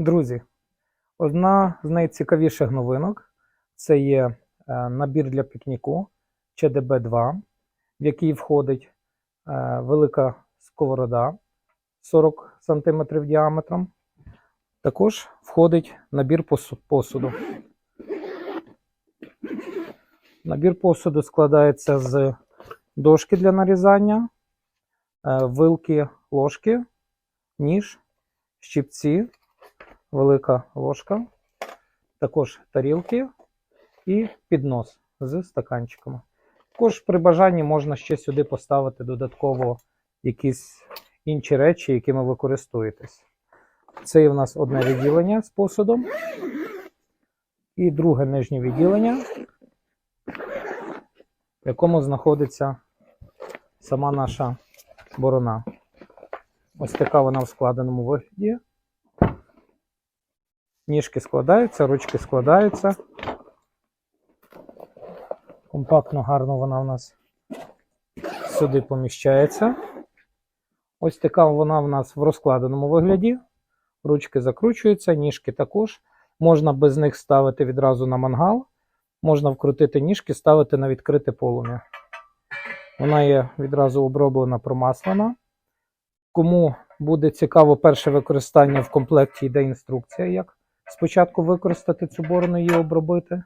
Друзі, одна з найцікавіших новинок це є е, набір для пікніку ЧДБ-2, в який входить е, велика сковорода 40 см діаметром. Також входить набір посуду. Набір посуду складається з дошки для нарізання, е, вилки ложки, ніж, щипці, велика ложка, також тарілки і піднос з стаканчиками. Також при бажанні можна ще сюди поставити додатково якісь інші речі, якими ви користуєтесь. Це в нас одне відділення з посудом. І друге нижнє відділення, в якому знаходиться сама наша борона. Ось така вона в складеному вигляді. Ніжки складаються, ручки складаються. Компактно, гарно вона в нас сюди поміщається. Ось така вона в нас в розкладеному вигляді. Ручки закручуються, ніжки також. Можна без них ставити відразу на мангал. Можна вкрутити ніжки, ставити на відкрите полум'я. Вона є відразу оброблена, промаслена. Кому буде цікаво перше використання в комплекті йде інструкція, як спочатку використати цю борону і обробити.